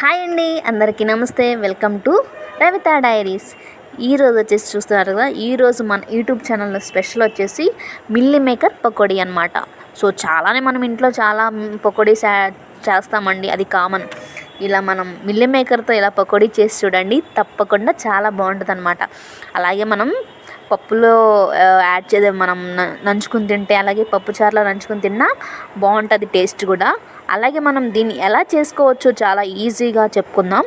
Hi అండి అందరికీ నమస్తే. Welcome to Ravita diaries. ఈరోజు వచ్చేసి చూస్తున్నారు కదా ఈరోజు మన యూట్యూబ్ ఛానల్లో స్పెషల్ వచ్చేసి మిల్లీ మేకర్ పకోడీ అనమాట సో చాలానే మనం ఇంట్లో చాలా పకోడీ చేస్తామండి అది కామన్. ఇలా మనం మిల్లీ మేకర్తో ఇలా పకోడీ చేసి చూడండి తప్పకుండా చాలా బాగుంటుంది అనమాట అలాగే మనం పప్పులో యాడ్ చేదే మనం నంచుకుని తింటే అలాగే పప్పు చారులో నంచుకుని తిన్నా బాగుంటుంది టేస్ట్ కూడా. అలాగే మనం దీన్ని ఎలా చేసుకోవచ్చో చాలా ఈజీగా చెప్పుకుందాం.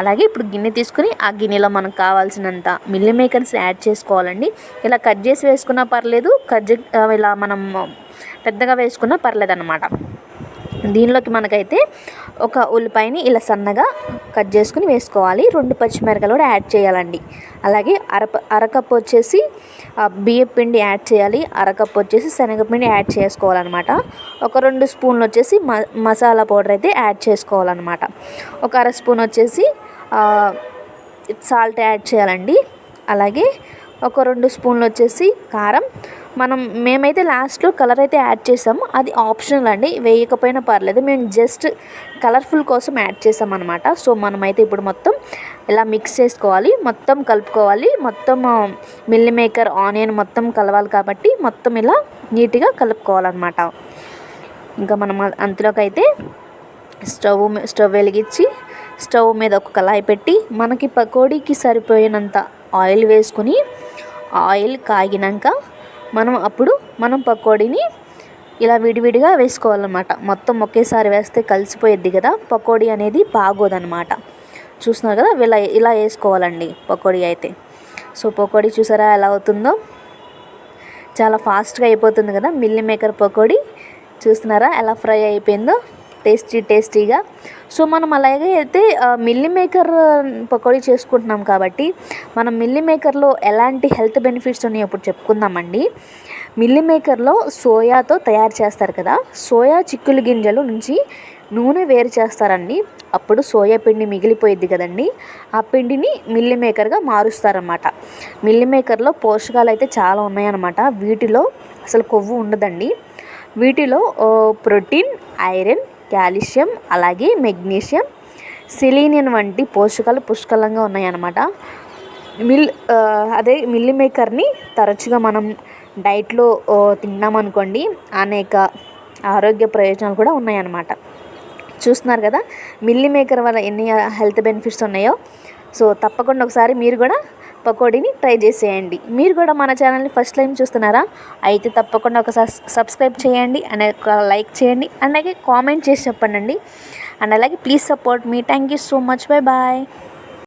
అలాగే ఇప్పుడు గిన్నె తీసుకుని ఆ గిన్నెలో మనకు కావాల్సినంత మిల్లీ మేకర్స్ యాడ్ చేసుకోవాలండి. ఇలా కట్ చేసి వేసుకున్నా పర్లేదు కట్ ఇలా మనం పెద్దగా వేసుకున్నా పర్లేదు అనమాట దీనిలోకి మనకైతే ఒక ఉల్లిపాయని ఇలా సన్నగా కట్ చేసుకుని వేసుకోవాలి. రెండు పచ్చిమిరపకాయలు కూడా యాడ్ చేయాలండి. అలాగే అర అరకప్పు వచ్చేసి బియ్యం పిండి యాడ్ చేయాలి. అరకప్పు వచ్చేసి శనగపిండి యాడ్ చేసుకోవాలన్నమాట. ఒక రెండు స్పూన్లు వచ్చేసి మ మసాలా పౌడర్ అయితే యాడ్ చేసుకోవాలన్నమాట. ఒక అర స్పూన్ వచ్చేసి సాల్ట్ యాడ్ చేయాలండి. అలాగే ఒక రెండు స్పూన్లు వచ్చేసి కారం మనం మేమైతే లాస్ట్లో కలర్ అయితే యాడ్ చేసాము. అది ఆప్షనల్ అండి. వేయకపోయినా పర్లేదు. మేము జస్ట్ కలర్ఫుల్ కోసం యాడ్ చేసాం అనమాట సో మనమైతే ఇప్పుడు మొత్తం ఇలా మిక్స్ చేసుకోవాలి. మొత్తం కలుపుకోవాలి. మొత్తం మిల్లీ మేకర్ ఆనియన్ మొత్తం కలవాలి కాబట్టి మొత్తం ఇలా నీట్గా కలుపుకోవాలన్నమాట. ఇంకా మనం అంతలోకైతే స్టవ్ మీ- స్టవ్ వెలిగించి స్టవ్ మీద ఒక కళాయి పెట్టి మనకి పకోడీకి సరిపోయినంత ఆయిల్ వేసుకుని ఆయిల్ కాగినాక మనం అప్పుడు మనం పకోడీని ఇలా విడివిడిగా వేసుకోవాలన్నమాట. మొత్తం ఒకేసారి వేస్తే కలిసిపోయేది కదా పకోడీ అనేది బాగోదన్నమాట. చూస్తున్నారు కదా ఇలా ఇలా వేసుకోవాలండి పకోడీ అయితే. సో పకోడీ చూసారా ఎలా అవుతుందో? చాలా ఫాస్ట్గా అయిపోతుంది కదా మిల్లీ మేకర్ పకోడీ. చూస్తున్నారా ఎలా ఫ్రై అయిపోయిందో? టేస్టీ టేస్టీగా. సో మనం అలాగే అయితే మిల్లీ మేకర్ పకోడీ చేసుకుంటున్నాం కాబట్టి మనం మిల్లీ మేకర్లో ఎలాంటి హెల్త్ బెనిఫిట్స్ ఉన్నాయో ఇప్పుడు చెప్పుకుందామండి. మిల్లీ మేకర్లో సోయాతో తయారు చేస్తారు కదా సోయా చిక్కులు గింజలు నుంచి నూనె వేరు చేస్తారండి. అప్పుడు సోయా పిండి మిగిలిపోయిద్ది కదండి. ఆ పిండిని మిల్లీ మేకర్గా మారుస్తారన్నమాట. మిల్లీ మేకర్లో పోషకాలు అయితే చాలా ఉన్నాయన్నమాట. వీటిలో అసలు కొవ్వు ఉండదండి. వీటిలో ప్రోటీన్ ఐరన్ కాల్షియం అలాగే మెగ్నీషియం సిలీనియన్ వంటి పోషకాలు పుష్కలంగా ఉన్నాయన్నమాట. మిల్ అదే మిల్లీ మేకర్ని తరచుగా మనం డైట్లో తిన్నామనుకోండి అనేక ఆరోగ్య ప్రయోజనాలు కూడా ఉన్నాయన్నమాట. చూస్తున్నారు కదా మిల్లీ మేకర్ వల్ల ఎన్ని హెల్త్ బెనిఫిట్స్ ఉన్నాయో? సో తప్పకుండా ఒకసారి మీరు కూడా పకోడీని ట్రై చేసేయండి. మీరు కూడా మన ఛానల్ని ఫస్ట్ టైం చూస్తున్నారా? అయితే తప్పకుండా ఒక సబ్స్క్రైబ్ చేయండి అండ్ ఒక లైక్ చేయండి అండ్ అలాగే కామెంట్ చేసి చెప్పండి అండ్ అలాగే please support me. Thank you so much. Bye bye.